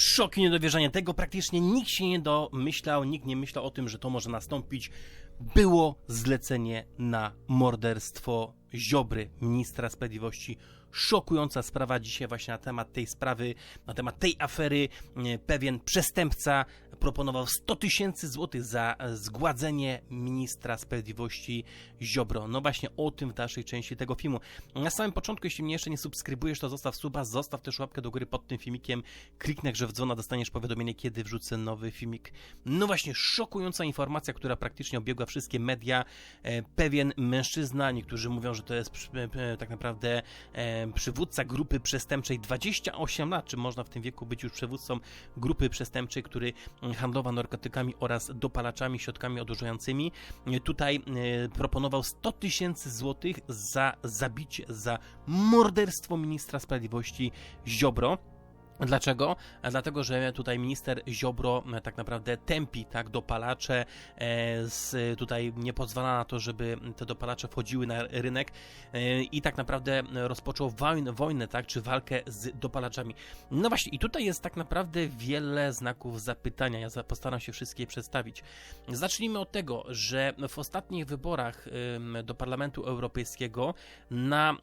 Szok i niedowierzanie tego praktycznie nikt się nie domyślał, nikt nie myślał o tym, że to może nastąpić. Było zlecenie na morderstwo Ziobry, ministra sprawiedliwości. Szokująca sprawa dzisiaj właśnie na temat tej sprawy, na temat tej afery. E, Pewien przestępca proponował 100 tysięcy złotych za zgładzenie ministra sprawiedliwości Ziobro. No właśnie o tym w dalszej części tego filmu. Na samym początku, jeśli mnie jeszcze nie subskrybujesz, to zostaw suba, zostaw też łapkę do góry pod tym filmikiem, kliknij że w dzwona, dostaniesz powiadomienie, kiedy wrzucę nowy filmik. No właśnie, szokująca informacja, która praktycznie obiegła wszystkie media. E, Pewien mężczyzna, niektórzy mówią, że to jest e, tak naprawdę e, przywódca grupy przestępczej 28 lat, czy można w tym wieku być już przywódcą grupy przestępczej, który handlował narkotykami oraz dopalaczami, środkami odurzającymi. Tutaj e, proponował 100 tysięcy złotych za zabicie, za morderstwo ministra sprawiedliwości Ziobro. Dlaczego? Dlatego, że tutaj minister Ziobro e, tak naprawdę tępi tak dopalacze, e, z, tutaj nie pozwala na to, żeby te dopalacze wchodziły na rynek e, i tak naprawdę rozpoczął wojnę, wojnę tak, czy walkę z dopalaczami. No właśnie, i tutaj jest tak naprawdę wiele znaków zapytania. Ja postaram się wszystkie przedstawić. Zacznijmy od tego, że w ostatnich wyborach do Parlamentu Europejskiego na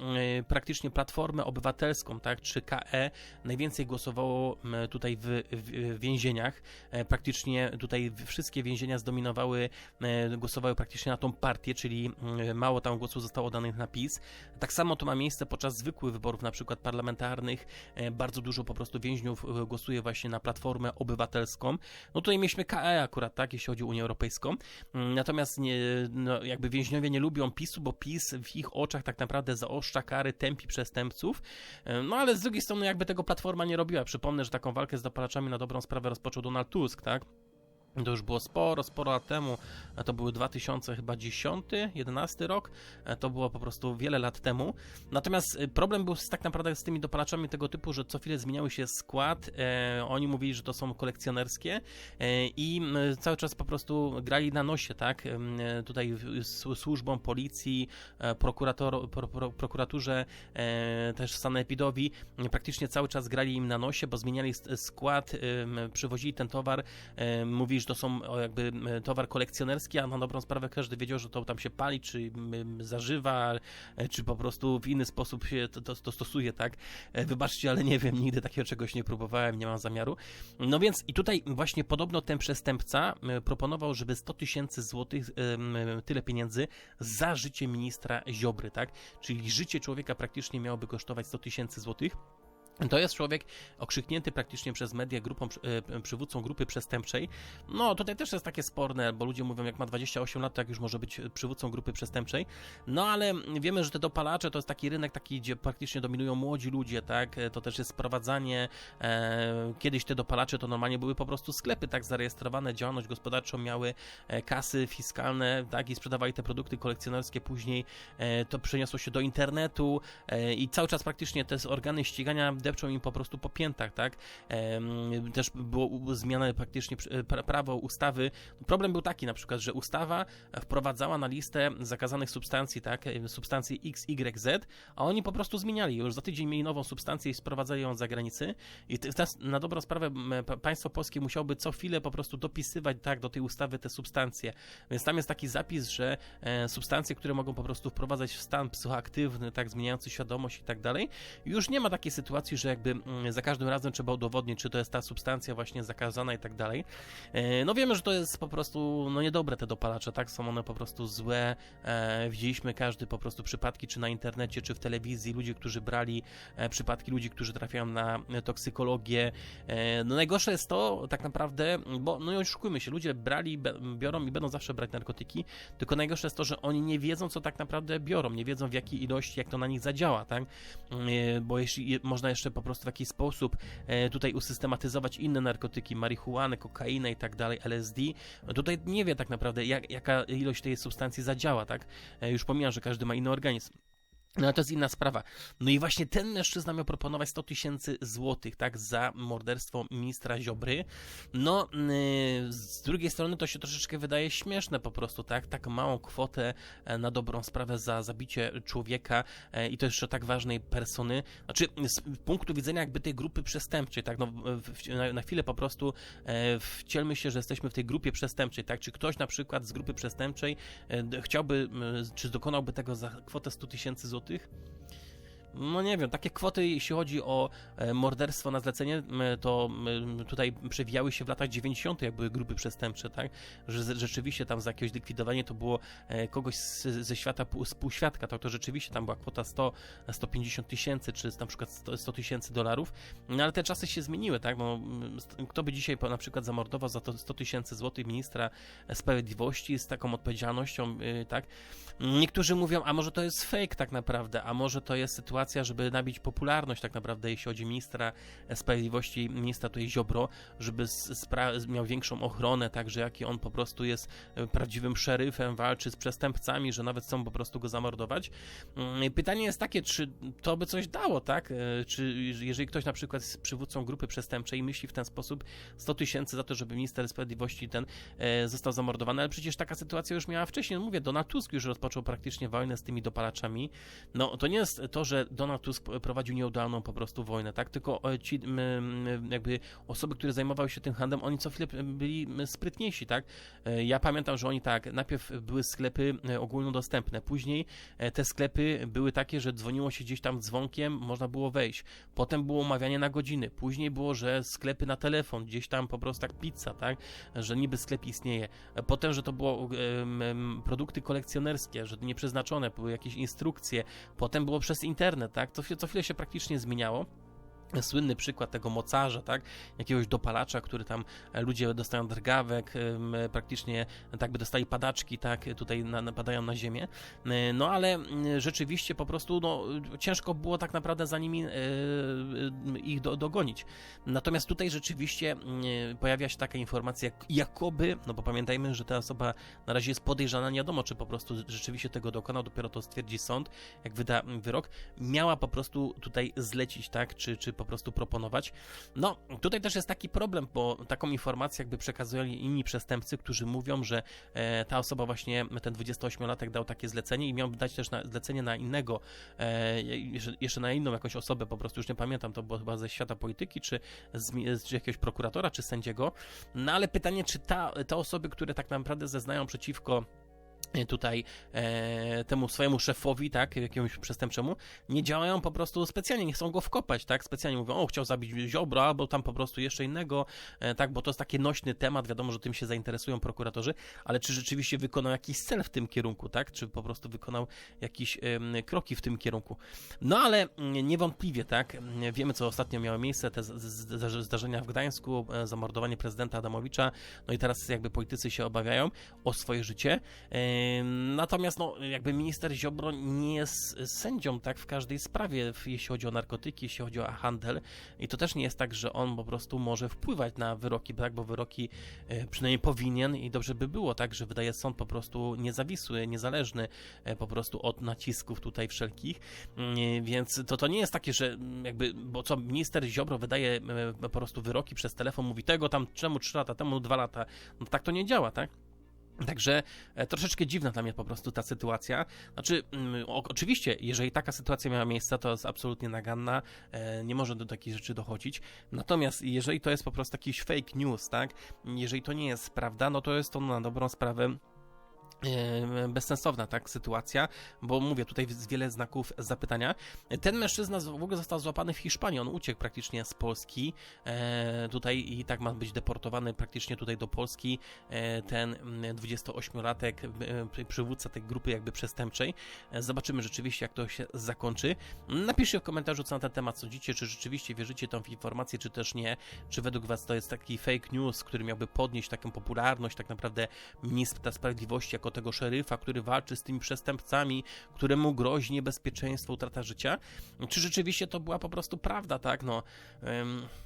praktycznie Platformę Obywatelską, tak, czy KE, najwięcej głosowało m, tutaj w, w więzieniach. E, Praktycznie tutaj wszystkie więzienia zdominowały, e, głosowały praktycznie na tą partię, czyli mało tam głosów zostało danych na PiS. Tak samo to ma miejsce podczas zwykłych wyborów, na przykład parlamentarnych. E, Bardzo dużo po prostu więźniów głosuje właśnie na Platformę Obywatelską. No tutaj mieliśmy KE akurat, tak, jeśli chodzi o Unię Europejską. Natomiast nie, no, jakby więźniowie nie lubią PiSu, bo PiS w ich oczach tak naprawdę zaostrza kary, tępi przestępców. No ale z drugiej strony jakby tego Platforma nie robiła. Przypomnę, że taką walkę z dopalaczami na dobrą sprawę rozpoczął Donald Tusk, tak? To już było sporo, sporo lat temu. A To były 2010, 11 rok. E, To było po prostu wiele lat temu. Natomiast y, problem był z, tak naprawdę z tymi dopalaczami tego typu, że co chwilę zmieniały się skład. E, oni mówili, że to są kolekcjonerskie e, i cały czas po prostu grali na nosie, tak? E, Tutaj w- s- służbom, policji, e, prokurator, pro, pro, prokuraturze, e, też sanepidowi e, praktycznie cały czas grali im na nosie, bo zmieniali skład, przywozili ten towar, e, mówili, że to są jakby towar kolekcjonerski, a na dobrą sprawę każdy wiedział, że to tam się pali, czy zażywa, e, czy po prostu w inny sposób się to, to, to stosuje, tak? E, Wybaczcie, ale nie wiem, nigdy takiego czegoś nie próbowałem, nie mam zamiaru. No więc i tutaj właśnie podobno ten przestępca e, proponował, żeby 100 tysięcy złotych, em, tyle pieniędzy za życie ministra Ziobry, tak? Czyli życie człowieka praktycznie miałoby kosztować 100 tysięcy złotych. To jest człowiek okrzyknięty praktycznie przez media grupą, e, przywódcą grupy przestępczej. No, tutaj też jest takie sporne, bo ludzie mówią, jak ma 28 lat, to jak już może być przywódcą grupy przestępczej. No, ale wiemy, że te dopalacze to jest taki rynek, taki, gdzie praktycznie dominują młodzi ludzie, tak? To też jest sprowadzanie. E, kiedyś te dopalacze to normalnie były po prostu sklepy, tak? Zarejestrowane, działalność gospodarczą miały e, kasy fiskalne, tak? I sprzedawali te produkty kolekcjonerskie. Później e, to przeniosło się do internetu e, i cały czas praktycznie te organy ścigania depczą im po prostu po piętach, tak? Też było zmiana praktycznie przy- pra- prawo, ustawy. Problem był taki na przykład, że ustawa wprowadzała na listę zakazanych substancji, tak? e, Substancje X, Y, Z, a oni po prostu zmieniali. Już za tydzień mieli nową substancję i sprowadzali ją z zagranicy. I te- teraz na dobrą sprawę państwo polskie musiałoby co chwilę po prostu dopisywać tak do tej ustawy te substancje. Więc tam jest taki zapis, że e, substancje, które mogą po prostu wprowadzać w stan psychoaktywny, tak, zmieniający świadomość i tak dalej, już nie ma takiej sytuacji, że jakby mm, za każdym razem trzeba udowodnić, czy to jest ta substancja właśnie zakazana i tak dalej. E, No wiemy, że to jest po prostu no niedobre te dopalacze, tak? Są one po prostu złe. E, widzieliśmy każdy po prostu przypadki, czy na internecie, czy w telewizji, ludzie, którzy brali e, przypadki ludzi, którzy trafiają na toksykologię. No najgorsze jest to tak naprawdę, bo no i oszukujmy się, ludzie brali, biorą i będą zawsze brać narkotyki, tylko najgorsze jest to, że oni nie wiedzą, co tak naprawdę biorą, nie wiedzą w jakiej ilości, jak to na nich zadziała, tak? Bo jeśli je- można jeszcze po prostu w jakiś sposób e, tutaj usystematyzować inne narkotyki, marihuanę, kokainę i tak dalej, LSD, tutaj nie wie tak naprawdę, jak, jaka ilość tej substancji zadziała, tak? E, Już pomijam, że każdy ma inny organizm. No ale to jest inna sprawa. No i właśnie ten mężczyzna miał proponować 100 tysięcy złotych, tak, za morderstwo ministra Ziobry. No, yy, z drugiej strony to się troszeczkę wydaje śmieszne po prostu, tak, tak małą kwotę e, na dobrą sprawę za zabicie człowieka e, i to jeszcze tak ważnej persony. Znaczy, z punktu widzenia jakby tej grupy przestępczej, tak, no, w, na, na, chwilę po prostu e, wcielmy się, że jesteśmy w tej grupie przestępczej, tak, czy ktoś na przykład z grupy przestępczej chciałby, czy dokonałby tego za kwotę 100 tysięcy złotych, złotych no nie wiem, takie kwoty, jeśli chodzi o e, morderstwo na zlecenie, to tutaj przewijały się w latach 90., jak były grupy przestępcze, tak? Że rzeczywiście tam za jakieś likwidowanie to było e, kogoś ze świata współświadka, tak? To rzeczywiście tam była kwota 100, 150 tysięcy, czy na przykład 100 tysięcy dolarów, no ale te czasy się zmieniły, tak? No, kto by dzisiaj na przykład zamordował za to 100 tysięcy złotych ministra sprawiedliwości z taką odpowiedzialnością, y, tak? Niektórzy mówią, a może to jest fake tak naprawdę, a może to jest sytuacja sytuacja, żeby nabić popularność tak naprawdę, jeśli chodzi o ministra sprawiedliwości, ministra tutaj Ziobro, żeby miał większą ochronę, także jaki on po prostu jest e, prawdziwym szeryfem, walczy z przestępcami, że nawet chcą po prostu go zamordować. Mm, pytanie jest takie, czy to by coś dało, tak? E, czy jeżeli ktoś na przykład jest przywódcą grupy przestępczej i myśli w ten sposób 100 tysięcy za to, żeby minister sprawiedliwości ten e, został zamordowany, ale przecież taka sytuacja już miała wcześniej. No mówię, Donald Tusk już rozpoczął praktycznie wojnę z tymi dopalaczami. No to nie jest to, że Donald Tusk prowadził nieudolną po prostu wojnę, tak? Tylko e, ci jakby osoby, które zajmowały się tym handlem, oni co chwilę byli sprytniejsi, tak? E, ja pamiętam, że oni tak, najpierw były sklepy e, ogólnodostępne, później te sklepy były takie, że dzwoniło się gdzieś tam dzwonkiem, można było wejść. Potem było umawianie na godziny, później było, że sklepy na telefon, gdzieś tam po prostu tak pizza, tak? Że niby sklep istnieje. Potem, że to było produkty kolekcjonerskie, że nieprzeznaczone, były jakieś instrukcje. Potem było przez internet, tak? To co chwilę się praktycznie zmieniało słynny przykład tego mocarza, tak, jakiegoś dopalacza, który tam e, ludzie dostają drgawek, praktycznie tak by dostali padaczki, tak, tutaj napadają na ziemię, e, no ale rzeczywiście po prostu, no, ciężko było tak naprawdę za nimi e, ich do, dogonić. Natomiast tutaj rzeczywiście pojawia się taka informacja, jakoby, no bo pamiętajmy, że ta osoba na razie jest podejrzana, nie wiadomo, czy po prostu rzeczywiście tego dokonał, dopiero to stwierdzi sąd, jak wyda wyrok, miała po prostu tutaj zlecić, tak, czy, czy po prostu proponować. No, tutaj też jest taki problem, bo taką informację jakby przekazują inni przestępcy, którzy mówią, że e, ta osoba właśnie, ten 28-latek dał takie zlecenie i miał dać też na, zlecenie na innego, e, jeszcze na inną jakąś osobę, po prostu już nie pamiętam, to było chyba ze świata polityki, czy z, z jakiegoś prokuratora, czy sędziego. No ale pytanie, czy ta, te osoby, które tak naprawdę zeznają przeciwko tutaj e, temu swojemu szefowi, tak, jakiemuś przestępczemu, nie działają po prostu specjalnie, nie chcą go wkopać, tak, specjalnie mówią, o, chciał zabić Ziobro, albo tam po prostu jeszcze innego, e, tak, bo to jest taki nośny temat, wiadomo, że tym się zainteresują prokuratorzy, ale czy rzeczywiście wykonał jakiś cel w tym kierunku, tak, czy po prostu wykonał jakieś e, kroki w tym kierunku. No ale mm, niewątpliwie, tak, wiemy, co ostatnio miało miejsce, te zdarzenia w Gdańsku, e, zamordowanie prezydenta Adamowicza, no i teraz jakby politycy się obawiają o swoje życie, e, Natomiast no, jakby minister Ziobro nie jest sędzią tak w każdej sprawie, jeśli chodzi o narkotyki, jeśli chodzi o handel. I to też nie jest tak, że on po prostu może wpływać na wyroki, tak, bo wyroki e, przynajmniej powinien i dobrze by było, tak, że wydaje sąd po prostu niezawisły, niezależny e, po prostu od nacisków tutaj wszelkich. Mm, więc to, to nie jest takie, że mm, jakby, bo co minister Ziobro wydaje e, po prostu wyroki przez telefon, mówi tego tam czemu 3 lata temu, 2 lata. No tak to nie działa, tak? Także e, troszeczkę dziwna dla mnie po prostu ta sytuacja. Znaczy, mm, oczywiście, jeżeli taka sytuacja miała miejsce, to jest absolutnie naganna, e, nie może do takich rzeczy dochodzić. Natomiast jeżeli to jest po prostu jakiś fake news, tak, jeżeli to nie jest prawda, no to jest to na dobrą sprawę bezsensowna tak sytuacja, bo mówię, tutaj jest wiele znaków zapytania. Ten mężczyzna w ogóle został złapany w Hiszpanii, on uciekł praktycznie z Polski e, tutaj i tak ma być deportowany praktycznie tutaj do Polski e, ten 28-latek przywódca tej grupy jakby przestępczej. Zobaczymy rzeczywiście jak to się zakończy. Napiszcie w komentarzu co na ten temat sądzicie, czy rzeczywiście wierzycie tą informację, czy też nie, czy według was to jest taki fake news, który miałby podnieść taką popularność tak naprawdę ministra sprawiedliwości jako jako tego szeryfa, który walczy z tymi przestępcami, któremu grozi niebezpieczeństwo, utrata życia, czy rzeczywiście to była po prostu prawda, tak? No,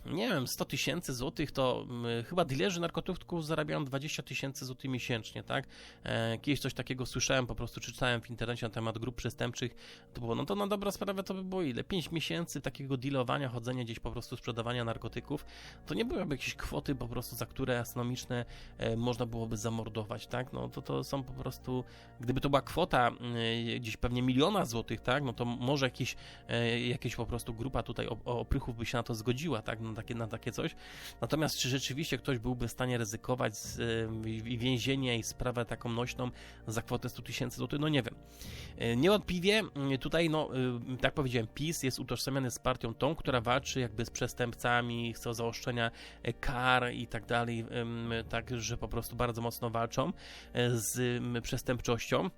nie wiem, 100 tysięcy złotych to chyba dealerzy narkotyków zarabiają 20 tysięcy złotych miesięcznie, tak? E, Kiedyś coś takiego słyszałem, po prostu czytałem w internecie na temat grup przestępczych, to było, no to na dobrą sprawę to by było ile? 5 miesięcy takiego dealowania, chodzenia gdzieś po prostu sprzedawania narkotyków, to nie byłyby jakieś kwoty po prostu, za które astronomiczne e, można byłoby zamordować, tak? No to to są po prostu, gdyby to była kwota e, gdzieś pewnie miliona złotych, tak? No to może jakiś, e, jakieś po prostu grupa tutaj op- oprychów by się na to zgodziła, tak? Na takie, na takie coś. Natomiast czy rzeczywiście ktoś byłby w stanie ryzykować z, e, i więzienie i sprawę taką nośną za kwotę 100 tysięcy złotych? No nie wiem. Niewątpliwie m, tutaj, no, y, tak powiedziałem, PiS jest utożsamiany z partią tą, która walczy jakby z przestępcami, chce o kar i tak dalej, tak, że po prostu bardzo mocno walczą z przestępczością.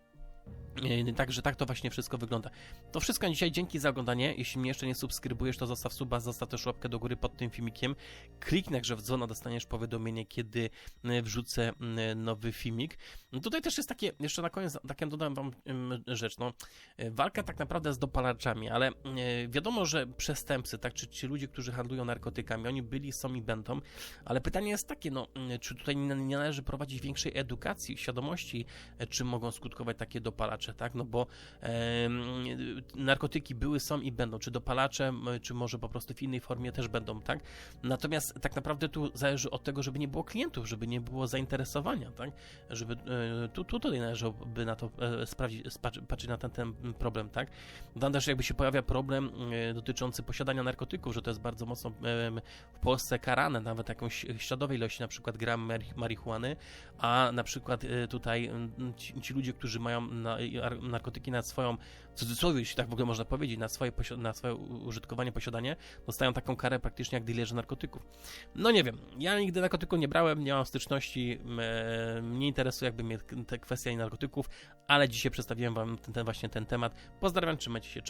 E, Także tak to właśnie wszystko wygląda. To wszystko na dzisiaj. Dzięki za oglądanie. Jeśli mnie jeszcze nie subskrybujesz, to zostaw suba, zostaw też łapkę do góry pod tym filmikiem. Kliknij że w dzwona, dostaniesz powiadomienie, kiedy e, wrzucę m, nowy filmik. No Tutaj też jest takie, jeszcze na koniec, taką dodam wam rzecz, no, e, walka tak naprawdę z dopalaczami, ale e, wiadomo, że przestępcy, tak, czy ci ludzie, którzy handlują narkotykami, oni byli, są i będą, ale pytanie jest takie, no, czy tutaj nie, należy prowadzić większej edukacji, świadomości, e, czym mogą skutkować takie dopalacze, tak, no bo em, narkotyki były, są i będą, czy dopalacze, czy może po prostu w innej formie też będą, tak, natomiast tak naprawdę tu zależy od tego, żeby nie było klientów, żeby nie było zainteresowania, tak, żeby e, tu, tu tutaj należałoby na to e, sprawdzić, patrzeć na ten, ten problem, tak? Tam też jakby się pojawia problem e, dotyczący posiadania narkotyków, że to jest bardzo mocno w Polsce karane, nawet jakąś śladowej ilości, na przykład gram mari- marihuany, a na przykład e, tutaj ci, ci ludzie, którzy mają na, narkotyki na swoją, w cudzysłowie, jeśli tak w ogóle można powiedzieć, na swoje, na swoje użytkowanie, posiadanie, dostają taką karę praktycznie jak dealerzy narkotyków. No nie wiem, ja nigdy narkotyku nie brałem, nie mam styczności, e, mnie interesuje jakby mnie te kwestia narkotyków, ale dzisiaj przedstawiłem wam ten, ten właśnie ten temat. Pozdrawiam, trzymajcie się, cześć.